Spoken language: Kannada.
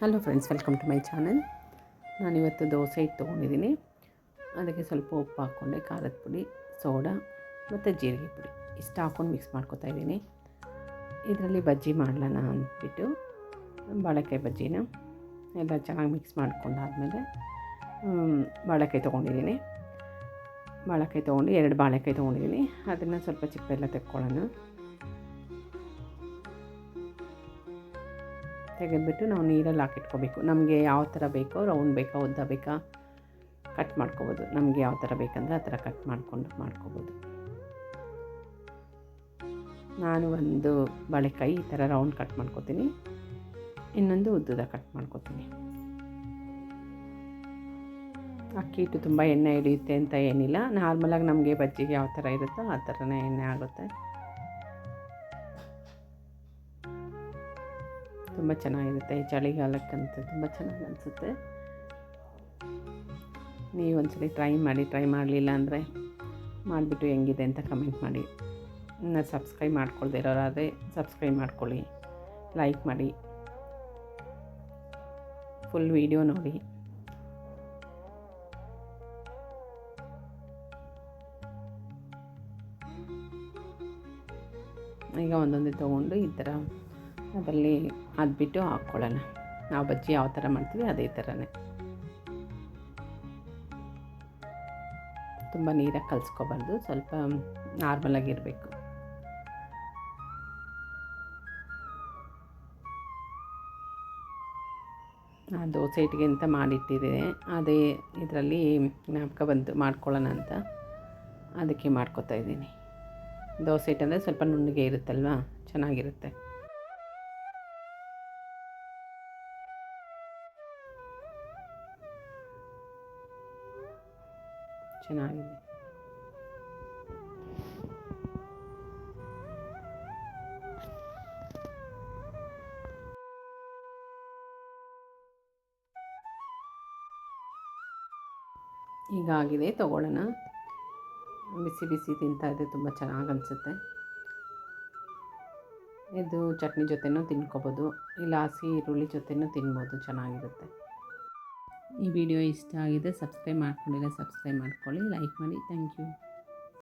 Hello friends welcome to my channel ನಾನಿವತ್ತು ದೋಸೆ ಹಿಟ್ಟು ತೊಗೊಂಡಿದ್ದೀನಿ ಅದಕ್ಕೆ ಸ್ವಲ್ಪ ಉಪ್ಪು ಹಾಕ್ಕೊಂಡೆ, ಖಾರದ ಪುಡಿ, ಸೋಡಾ ಮತ್ತು ಜೀರಿಗೆ ಪುಡಿ. ಇಷ್ಟು ಹಾಕ್ಕೊಂಡು ಮಿಕ್ಸ್ ಮಾಡ್ಕೊತಾ ಇದ್ದೀನಿ. ಇದರಲ್ಲಿ ಬಜ್ಜಿ ಮಾಡಲಣ ಅಂದ್ಬಿಟ್ಟು ಬಾಳೆಕಾಯಿ ಬಜ್ಜಿನ ಎಲ್ಲ ಚೆನ್ನಾಗಿ ಮಿಕ್ಸ್ ಮಾಡ್ಕೊಂಡಾದಮೇಲೆ ಬಾಳೆಕಾಯಿ ತೊಗೊಂಡಿದ್ದೀನಿ. ಬಾಳೆಕಾಯಿ ತೊಗೊಂಡು ಎರಡು ಬಾಳೆಕಾಯಿ ತೊಗೊಂಡಿದ್ದೀನಿ. ಅದನ್ನು ಸ್ವಲ್ಪ ಚಿಪ್ಪೆಲ್ಲ ತೆಕ್ಕೊಳ್ಳೋಣ. ತೆಗೆದುಬಿಟ್ಟು ನಾವು ನೀರಲ್ಲಿ ಹಾಕಿಟ್ಕೋಬೇಕು. ನಮಗೆ ಯಾವ ಥರ ಬೇಕೋ ರೌಂಡ್ ಬೇಕಾ, ಉದ್ದ ಬೇಕಾ ಕಟ್ ಮಾಡ್ಕೋಬೋದು. ನಮಗೆ ಯಾವ ಥರ ಬೇಕಂದ್ರೆ ಆ ಥರ ಕಟ್ ಮಾಡಿಕೊಂಡು ಮಾಡ್ಕೋಬೋದು. ನಾನು ಒಂದು ಬಾಳೆಕಾಯಿ ಈ ಥರ ರೌಂಡ್ ಕಟ್ ಮಾಡ್ಕೋತೀನಿ. ಇನ್ನೊಂದು ಉದ್ದದ ಕಟ್ ಮಾಡ್ಕೋತೀನಿ. ಅಕ್ಕಿ ಹಿಟ್ಟು ತುಂಬ ಎಣ್ಣೆ ಹಿಡಿಯುತ್ತೆ ಅಂತ ಏನಿಲ್ಲ. ನಾರ್ಮಲಾಗಿ ನಮಗೆ ಬಜ್ಜಿಗೆ ಯಾವ ಥರ ಇರುತ್ತೋ ಆ ಥರನೇ ಎಣ್ಣೆ ಆಗುತ್ತೆ. ತುಂಬ ಚೆನ್ನಾಗಿರುತ್ತೆ ಈ ಚಳಿಗಾಲಕ್ಕಂತೂ ತುಂಬ ಚೆನ್ನಾಗಿ ಅನಿಸುತ್ತೆ. ನೀವು ಒಂದ್ಸಲಿ ಟ್ರೈ ಮಾಡಿ, ಟ್ರೈ ಮಾಡಲಿಲ್ಲ ಅಂದರೆ ಮಾಡಿಬಿಟ್ಟು ಹೆಂಗಿದೆ ಅಂತ ಕಮೆಂಟ್ ಮಾಡಿ. ಇನ್ನು ಸಬ್ಸ್ಕ್ರೈಬ್ ಮಾಡ್ಕೊಳ್ದೇ ಇರೋರಾದರೆ ಸಬ್ಸ್ಕ್ರೈಬ್ ಮಾಡ್ಕೊಳ್ಳಿ, ಲೈಕ್ ಮಾಡಿ. ಫುಲ್ ವಿಡಿಯೋ ನೋಡಿ. ಈಗ ಒಂದೊಂದೇ ತೊಗೊಂಡು ಈ ಥರ ಅದರಲ್ಲಿ ಅದ್ಬಿಟ್ಟು ಹಾಕ್ಕೊಳ್ಳೋಣ. ನಾವು ಬಜ್ಜಿ ಯಾವ ಥರ ಮಾಡ್ತೀವಿ ಅದೇ ಥರನೇ. ತುಂಬ ನೀರಾಗಿ ಕಲಿಸ್ಕೊಬಾರ್ದು, ಸ್ವಲ್ಪ ನಾರ್ಮಲಾಗಿರಬೇಕು ದೋಸೆ ಇಟ್ಟಿಗೆ ಅಂತ ಮಾಡಿಟ್ಟಿದ್ದೀನಿ ಅದೇ ಇದರಲ್ಲಿ ಜ್ಞಾಪಕ ಬಂತು, ಮಾಡ್ಕೊಳ್ಳೋಣ ಅಂತ. ಅದಕ್ಕೆ ಮಾಡ್ಕೋತಾ ಇದ್ದೀನಿ. ದೋಸೆ ಹಿಟ್ಟಂದರೆ ಸ್ವಲ್ಪ ನುಣ್ಣಗೆ ಇರುತ್ತಲ್ವ? ಚೆನ್ನಾಗಿರುತ್ತೆ. ಚೆನ್ನಾಗಿದೆ. ಹೀಗಾಗಿದೆ, ತಗೊಳ್ಳೋಣ. ಬಿಸಿ ಬಿಸಿ ತಿಂತಾ ಇದೆ ತುಂಬ ಚೆನ್ನಾಗಿ ಅನಿಸುತ್ತೆ. ಇದು ಚಟ್ನಿ ಜೊತೆನೂ ತಿನ್ಕೋಬೋದು, ಇಲ್ಲ ಹಸಿ ಈರುಳ್ಳಿ ಜೊತೆನೂ ತಿನ್ಬೋದು, ಚೆನ್ನಾಗಿರುತ್ತೆ. ಈ ವಿಡಿಯೋ ಇಷ್ಟ ಆಗಿದೆ ಸಬ್ಸ್ಕ್ರೈಬ್ ಮಾಡ್ಕೊಂಡಿಲ್ಲ ಸಬ್ಸ್ಕ್ರೈಬ್ ಮಾಡ್ಕೊಳ್ಳಿ. ಲೈಕ್ ಮಾಡಿ. Thank you.